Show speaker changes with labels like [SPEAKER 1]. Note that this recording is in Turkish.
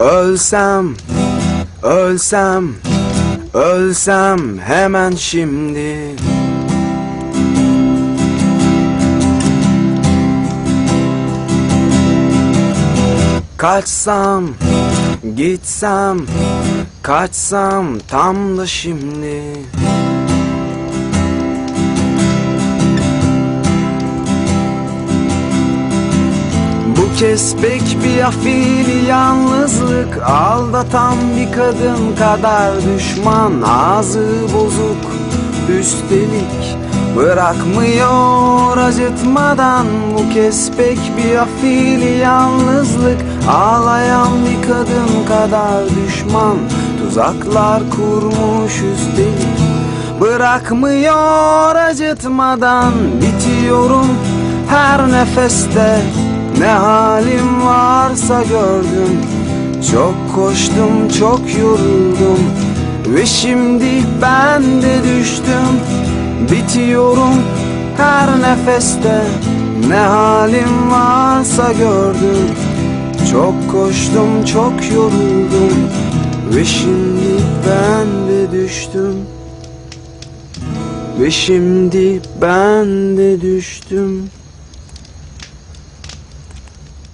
[SPEAKER 1] Ölsem, ölsem, ölsem hemen şimdi. Kaçsam, gitsem, kaçsam tam da şimdi Pek bir afili yalnızlık. Aldatan bir kadın kadar düşman Ağzı bozuk. Üstelik Bırakmıyor acıtmadan. Bu kez pek bir afili yalnızlık. Ağlayan bir kadın kadar düşman. Tuzaklar kurmuş üstelik. Bırakmıyor acıtmadan. Bitiyorum her nefeste ne halim varsa gördüm. Çok koştum çok yoruldum. Ve şimdi ben de düştüm. Bitiyorum her nefeste. Ne halim varsa gördüm. Çok koştum çok yoruldum. Ve şimdi ben de düştüm. Ve şimdi ben de düştüm